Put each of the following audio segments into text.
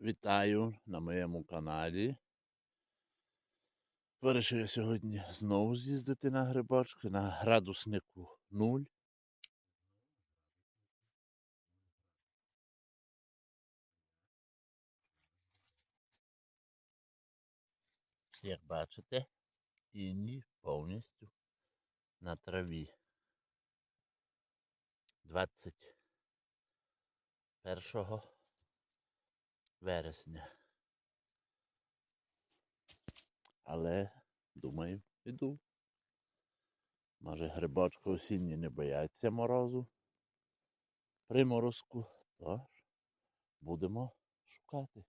Вітаю на моєму каналі. Вирішив я сьогодні знову з'їздити на грибочки на градуснику 0. Як бачите, іній повністю на траві. 21 вересня. Але, думаю, іду. Може, грибочки осінні не бояться морозу. Приморозку. Тож будемо шукати.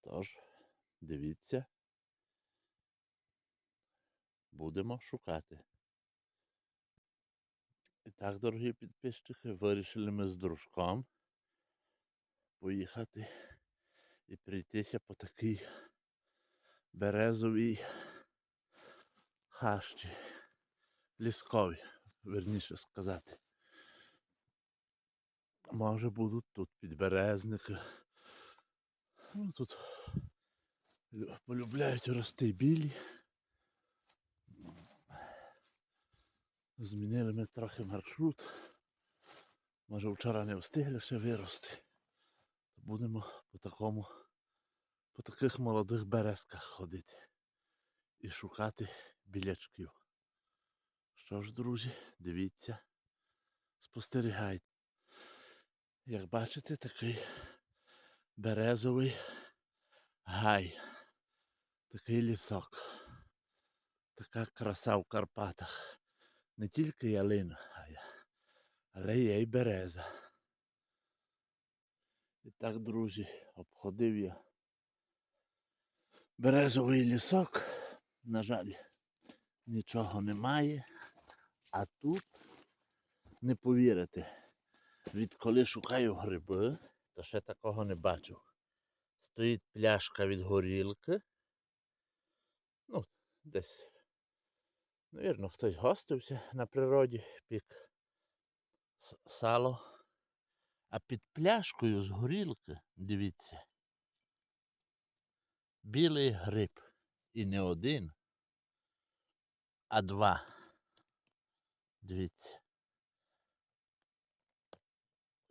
Тож, дивіться. Будемо шукати. І так, дорогі підписчики, вирішили ми з дружком поїхати і прийтися по такій березовій хащі. Лісковій, верніше сказати. Може будуть тут підберезники. Ну, тут полюбляють рости білі. Змінили ми трохи маршрут. Може вчора не встигли ще вирости. Будемо по такому, по таких молодих березках ходити і шукати білячків. Що ж, друзі, дивіться, спостерігайте. Як бачите, такий березовий гай, такий лісок, така краса в Карпатах. Не тільки ялина, але є й береза. І так, друзі, обходив я березовий лісок. На жаль, нічого немає. А тут, не повірите, відколи шукаю гриби, то ще такого не бачив. Стоїть пляшка від горілки. Ну, десь, навірно, хтось гостився на природі, пік сало. А під пляшкою з горілки, дивіться, білий гриб. І не один, а два. Дивіться.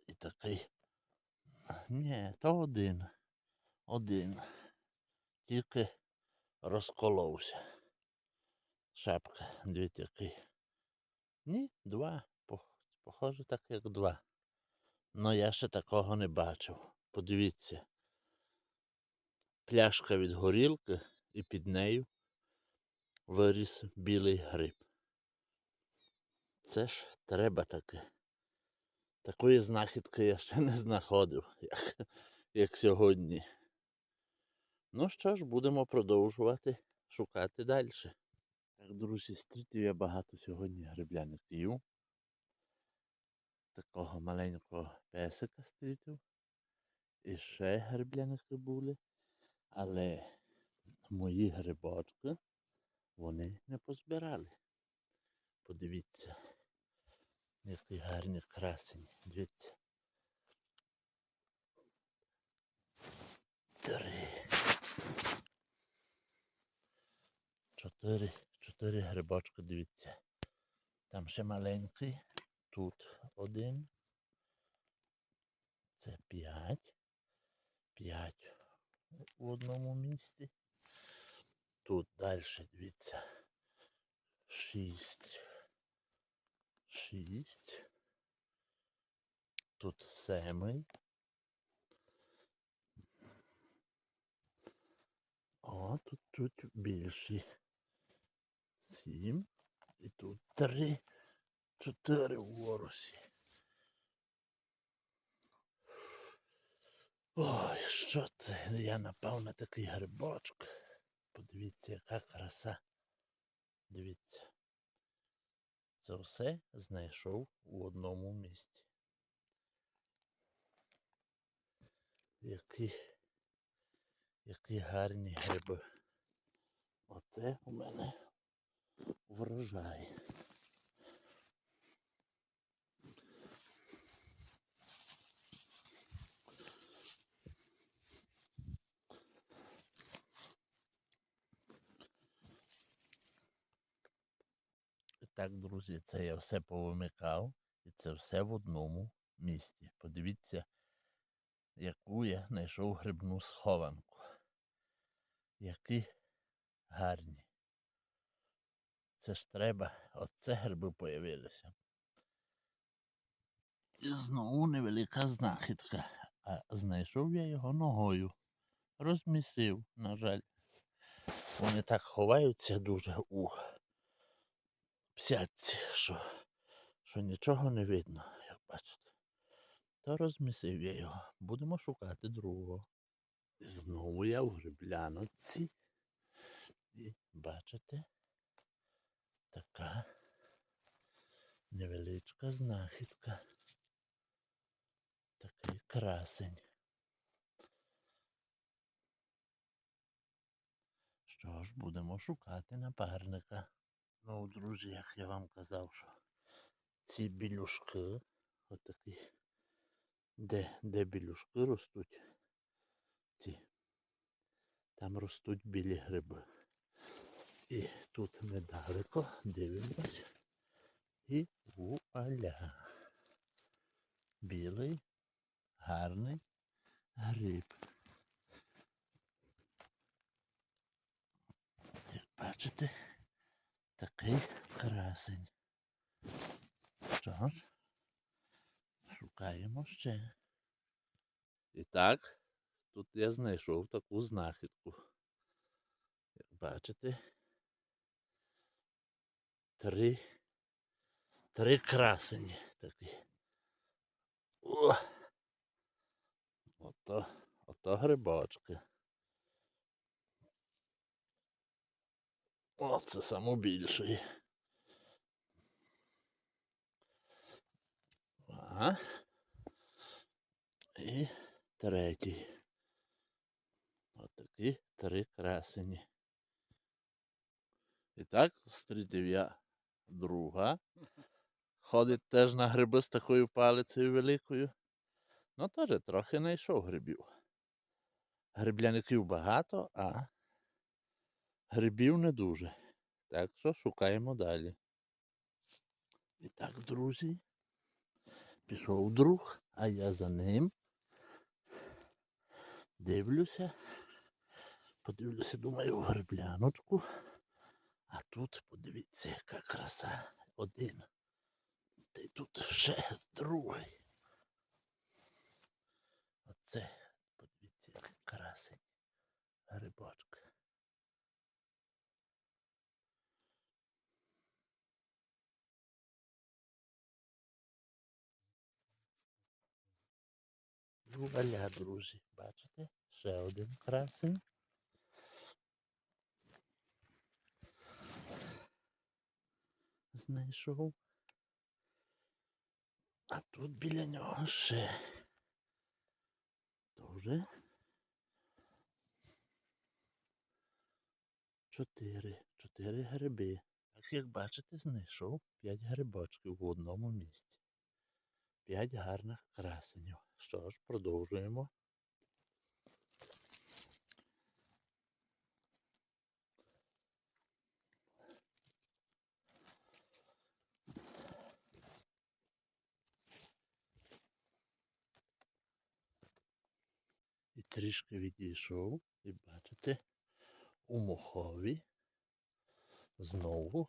І такий. Ні, то один. Один. Тільки розколовся. Шапка, дивіться, який. Ні, два. Похоже, так як два. Но я ще такого не бачив. Подивіться. Пляшка від горілки і під нею виріс білий гриб. Це ж треба таке. Такої знахідки я ще не знаходив, як, як сьогодні. Ну що ж, будемо продовжувати шукати далі. Так, друзі, стрітив я багато сьогодні грибляників. Такого маленького песика стрітив. І ще грибляники були. Але мої грибочки вони не позбирали. Подивіться, які гарні красені. Дивіться. Три. Чотири. Чотири грибочки, дивіться. Там ще маленький. Тут один. Це п'ять. П'ять в одному місці. Тут далі, дивіться. Шість. Шість. Тут семий. О, тут чуть більші. Сім. І тут три. Чотири в воросі. Ой, що це? Я напав на такий грибочок. Подивіться, яка краса. Дивіться. Це все знайшов у одному місці. Які, які гарні гриби. Оце у мене врожай. Так, друзі, це я все повимикав, і це все в одному місці. Подивіться, яку я знайшов грибну схованку. Які гарні. Це ж треба, оце гриби появилися. І знову невелика знахідка. А знайшов я його ногою. Розмісив, на жаль. Вони так ховаються дуже у псятці, що, що нічого не видно, як бачите. То розмісив я його. Будемо шукати другого. І знову я в грибляноці. І бачите, така невеличка знахідка. Такий красень. Що ж, будемо шукати напарника. Ну, друзі, як я вам казав, що ці білюшки, отакі, де, де білюшки ростуть, ці, там ростуть білі гриби. І тут недалеко дивимось. І вуаля. Білий, гарний гриб. Як бачите, такий красень. Що ж, шукаємо ще. І так, тут я знайшов таку знахідку. Як бачите, три, три красені такі. О! Ото, ото грибочки. О, це самобільший. Ага. І третій. Отакі три красені. І так, зустрітив я друга. Ходить теж на гриби з такою палицею великою. Ну, теж трохи знайшов грибів. Грибляників багато, а грибів не дуже. Так що шукаємо далі. І так, друзі, пішов друг, а я за ним. Дивлюся. Подивлюся, думаю, в грибляночку. А тут подивіться, яка краса. Один. Та й тут ще другий. Оце, подивіться, який красень. Грибочка. Вуаля, друзі, бачите? Ще один красень. Знайшов. А тут біля нього ще. Вже чотири. Чотири гриби. Так як бачите, знайшов п'ять грибочків в одному місці. П'ять гарних красенів. Що ж, продовжуємо. І трішки відійшов, і бачите, у мохові знову,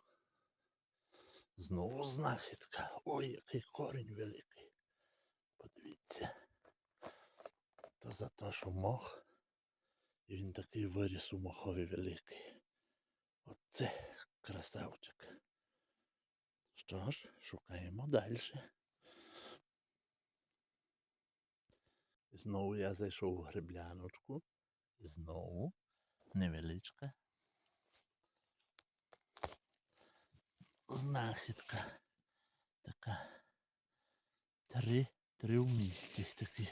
знову знахідка. Ой, який корінь великий. Подивіться. То за те, що мох, і він такий виріс у мохові великий. Оце красавчик. Що ж, шукаємо далі. І знову я зайшов в грибляночку. І знову невеличка знахідка. Така. Три, три в місті такі.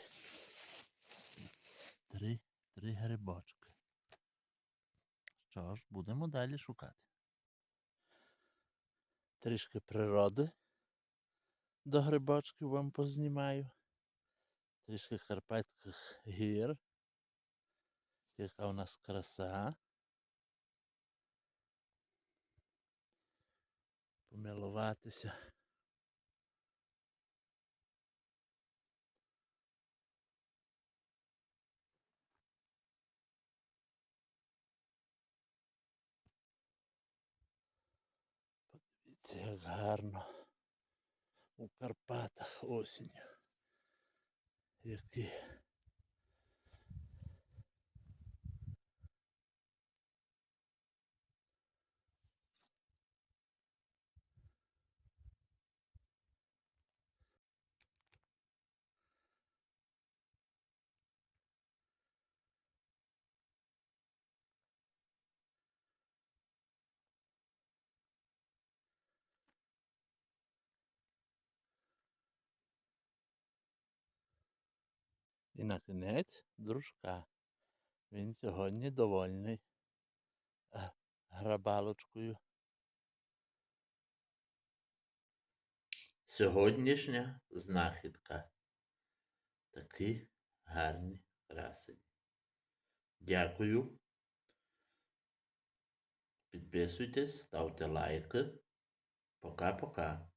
Три, три грибочки. Що ж, будемо далі шукати. Трішки природи до грибочків вам познімаю. Трішки Карпатських гір. Яка у нас краса. помилуватися. Як гарно у Карпатах осінь. Які І на кінець дружка. Він сьогодні довольний е, грабалочкою. Сьогоднішня знахідка. Такі гарні красені. Дякую. Підписуйтесь, ставте лайки. Пока-пока.